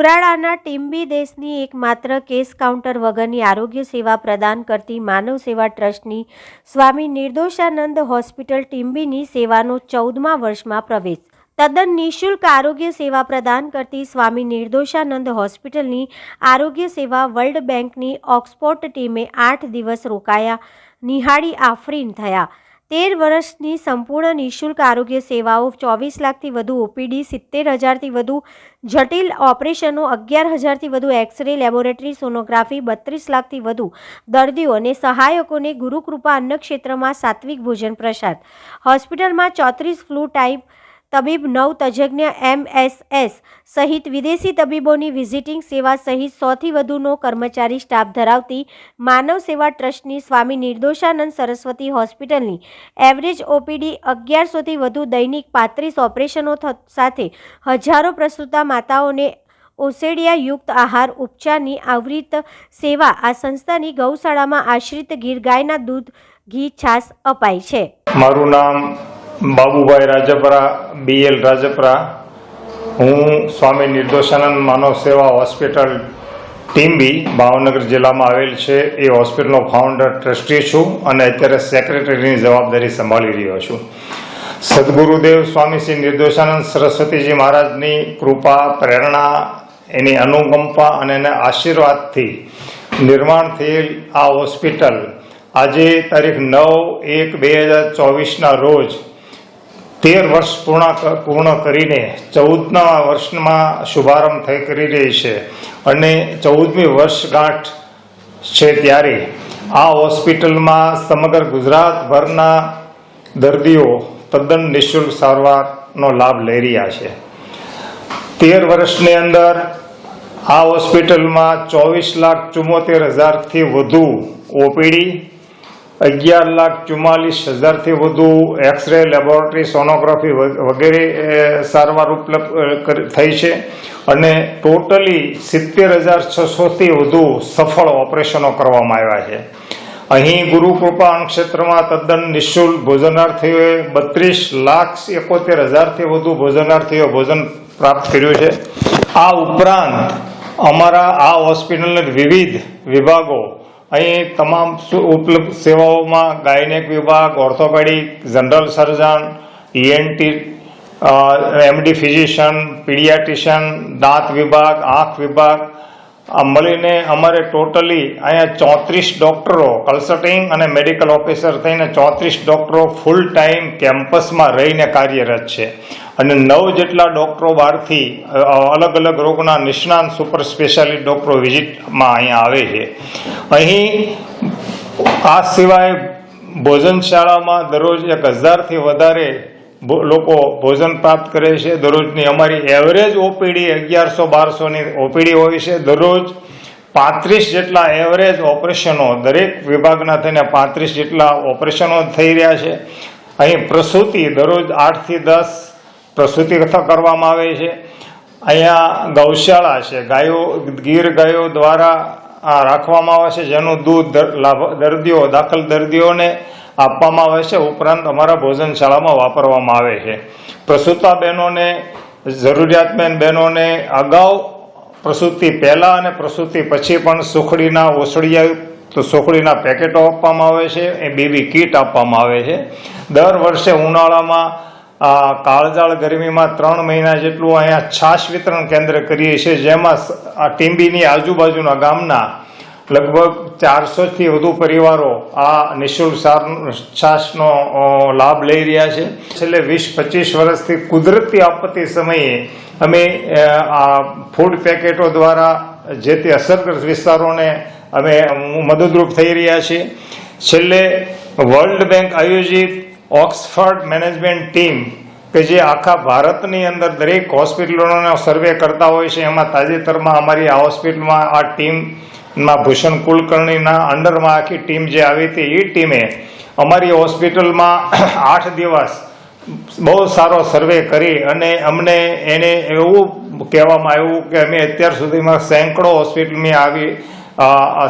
ઉમરાળાના ટીમ્બી દેશની એકમાત્ર cash counter વગરની આરોગ્ય સેવા પ્રદાન કરતી માનવ સેવા ટ્રસ્ટની સ્વામી નિર્દોષાનંદ હોસ્પિટલ ટીમ્બીની સેવાનો ચૌદમા વર્ષમાં પ્રવેશ. તદ્દન નિઃશુલ્ક આરોગ્ય સેવા પ્રદાન કરતી સ્વામી નિર્દોષાનંદ હોસ્પિટલની આરોગ્ય સેવા વર્લ્ડ બેંકની ઓક્સફોર્ડ ટીમે આઠ દિવસ રોકાયા, નિહાળી આફરીન થયા. તેર વર્ષની સંપૂર્ણ નિઃશુલ્ક આરોગ્ય સેવાઓ ચોવીસ લાખથી વધુ ઓપીડી, સિત્તેર હજારથી વધુ જટિલ ઓપરેશનો, અગિયાર હજારથી વધુ એક્સરે, લેબોરેટરી, સોનોગ્રાફી, બત્રીસ લાખથી વધુ દર્દીઓ અને સહાયકોને ગુરુકૃપા અન્ન ક્ષેત્રમાં સાત્વિક ભોજન પ્રસાદ. હોસ્પિટલમાં ચોત્રીસ ફ્લૂ ટાઈપ તબીબ નવ તજજ્ઞ એમએસએસ સહિત વિદેશી તબીબોની વિઝિટિંગ સેવા સહિત સોથી વધુનો કર્મચારી સ્ટાફ ધરાવતી માનવ સેવા ટ્રસ્ટની સ્વામી નિર્દોષાનંદ સરસ્વતી હોસ્પિટલની એવરેજ ઓપીડી અગિયારસોથી વધુ દૈનિક પાંત્રીસ ઓપરેશનો સાથે હજારો પ્રસૂતા માતાઓને ઓસેડિયા યુક્ત આહાર, ઉપચારની આવૃત સેવા આ સંસ્થાની ગૌશાળામાં આશ્રિત ગીર ગાયના દૂધ, ઘી, છાશ અપાય છે. મારું નામ બાબુભાઈ રાજપરા બીએલ રાજપરા. હું સ્વામી નિર્દોષાનંદ માનવ સેવા હોસ્પિટલ ટીમ્બી ભાવનગર જિલ્લામાં આવેલ છે. એ હોસ્પિટલનો ફાઉન્ડર ટ્રસ્ટી છું અને અત્યારે સેક્રેટરીની જવાબદારી સંભાળી રહ્યો છું. સદગુરુદેવ સ્વામી શ્રી નિર્દોષાનંદ સરસ્વતીજી મહારાજની કૃપા, પ્રેરણા, એની અનુકંપા અને એના આશીર્વાદથી નિર્માણ થયેલ આ હોસ્પિટલ આજે તારીખ નવ એક બે હજાર ચોવીસના રોજ તેર વર્ષ પૂર્ણ પૂર્ણ કરીને ચૌદના વર્ષમાં શુભારંભ થઈ કરી રહી છે. અને ચૌદમી વર્ષગાંઠ છે ત્યારે આ હોસ્પિટલમાં સમગ્ર ગુજરાતભરના દર્દીઓ તદ્દન નિઃશુલ્ક સારવારનો લાભ લઈ રહ્યા છે. તેર વર્ષની અંદર આ હોસ્પિટલમાં ચોવીસ લાખ ચુમ્મોતેર હજારથી વધુ ઓપીડી અગિયાર લાખ ચુમ્માલીસ હજારથી વધુ એક્સરે લેબોરેટરી સોનોગ્રાફી વગેરે સારવાર ઉપલબ્ધ થઈ છે. અને ટોટલી સિત્તેર હજાર છસોથી વધુ સફળ ઓપરેશનો કરવામાં આવ્યા છે. અહીં ગુરુકૃપા ક્ષેત્રમાં તદ્દન નિઃશુલ્ક ભોજનાર્થીઓએ બત્રીસ લાખ એકોતેર હજારથી વધુ ભોજનાર્થીઓ ભોજન પ્રાપ્ત કર્યું છે. આ ઉપરાંત અમારા આ હોસ્પિટલના વિવિધ વિભાગો અહીં તમામ ઉપલબ્ધ સેવાઓમાં ગાયનેક વિભાગ, orthopaedic, general surgeon ENT MD physician, paediatrician, દાંત વિભાગ, આંખ વિભાગ, આ મળીને અમારે ટોટલી અહીંયા ચોત્રીસ ડોક્ટરો, કન્સલ્ટિંગ અને મેડિકલ ઓફિસર થઈને ચોત્રીસ ડોક્ટરો ફૂલ ટાઈમ કેમ્પસમાં રહીને કાર્યરત છે. અને નવ જેટલા ડોક્ટરો બહારથી અલગ અલગ રોગના નિષ્ણાંત સુપર સ્પેશિયાલિસ્ટ ડોક્ટરો વિઝિટમાં અહીંયા આવે છે. અહીં આ સિવાય ભોજનશાળામાં દરરોજ એક હજારથી વધારે લોકો ભોજન પ્રાપ્ત કરે છે. દરરોજની અમારી એવરેજ ઓપીડી અગિયારસો બારસોની ઓપીડી હોય છે. દરરોજ પાંત્રીસ જેટલા એવરેજ ઓપરેશનો, દરેક વિભાગના થઈને પાંત્રીસ જેટલા ઓપરેશનો થઈ રહ્યા છે. અહીં પ્રસૂતિ દરરોજ આઠથી દસ પ્રસૂતિ કથા કરવામાં આવે છે. અહીંયા ગૌશાળા છે. ગાયો, ગીર ગાયો દ્વારા રાખવામાં આવે છે. જેનું દૂધ લાભ- દર્દીઓ, દાખલ દર્દીઓને આપવામાં આવે છે. ઉપરાંત અમારા ભોજનશાળામાં વાપરવામાં આવે છે. પ્રસૂતા બહેનોને જરૂરિયાતમંદ બહેનોને અગાઉ પ્રસૂતિ પહેલાં અને પ્રસૂતિ પછી પણ સુખડીના ઓસળિયા તો સુખડીના પેકેટો આપવામાં આવે છે. એ બેબી કીટ આપવામાં આવે છે. દર વર્ષે ઉનાળામાં કાળજાળ ગરમીમાં ત્રણ મહિના જેટલું અહીંયા છાશ વિતરણ કેન્દ્ર કરીએ છીએ, જેમાં આ ટીંબીની આજુબાજુના ગામના લગભગ ચારસોથી વધુ પરિવારો આ નિઃશુલ્ક છાશનો લાભ લઈ રહ્યા છે. છેલ્લે વીસ પચીસ વર્ષથી કુદરતી આપત્તિ સમયે અમે આ ફૂડ પેકેટો દ્વારા જે તે અસરગ્રસ્ત વિસ્તારોને અમે મદદરૂપ થઈ રહ્યા છીએ. છેલ્લે વર્લ્ડ બેંક આયોજિત ઓક્સફર્ડ મેનેજમેન્ટ ટીમ કે જે આખા ભારતની અંદર દરેક હોસ્પિટલોનો સર્વે કરતા હોય છે, એમાં તાજેતરમાં અમારી આ હોસ્પિટલમાં આ ટીમમાં ભૂષણ કુલકર્ણીના અંડરમાં આખી ટીમ જે આવી હતી એ ટીમે અમારી હોસ્પિટલમાં આઠ દિવસ બહુ સારો સર્વે કરી અને અમને એને એવું કહેવામાં આવ્યું કે અમે અત્યાર સુધીમાં સેંકડો હોસ્પિટલમાં આવી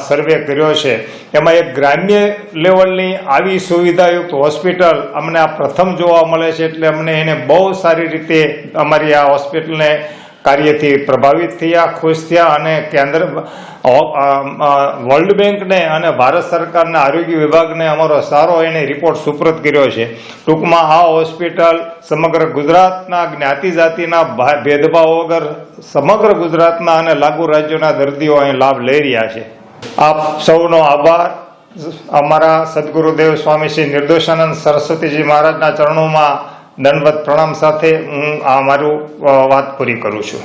સર્વે કર્યો છે. એમાં એક ગ્રામ્ય લેવલની આવી સુવિધાયુક્ત હોસ્પિટલ અમને આ પ્રથમ જોવા મળે છે, એટલે અમને એને બહુ સારી રીતે અમારી આ હોસ્પિટલને કાર્યથી પ્રભાવિત થયા, ખુશ થયા અને કેન્દ્ર વર્લ્ડ બેંકને અને ભારત સરકારના આરોગ્ય વિભાગને અમારો સારો એને રિપોર્ટ સુપ્રત કર્યો છે. ટૂંકમાં આ હોસ્પિટલ સમગ્ર ગુજરાતના જ્ઞાતિ જાતિના ભેદભાવ વગર સમગ્ર ગુજરાતના અને લાગુ રાજ્યોના દર્દીઓ અહીં લાભ લઈ રહ્યા છે. આપ સૌનો આભાર. અમારા સદગુરુદેવ સ્વામી શ્રી નિર્દોષાનંદ સરસ્વતીજી મહારાજના ચરણોમાં દંડવત પ્રણામ સાથે હું આ મારું વાત પૂરી કરું છું.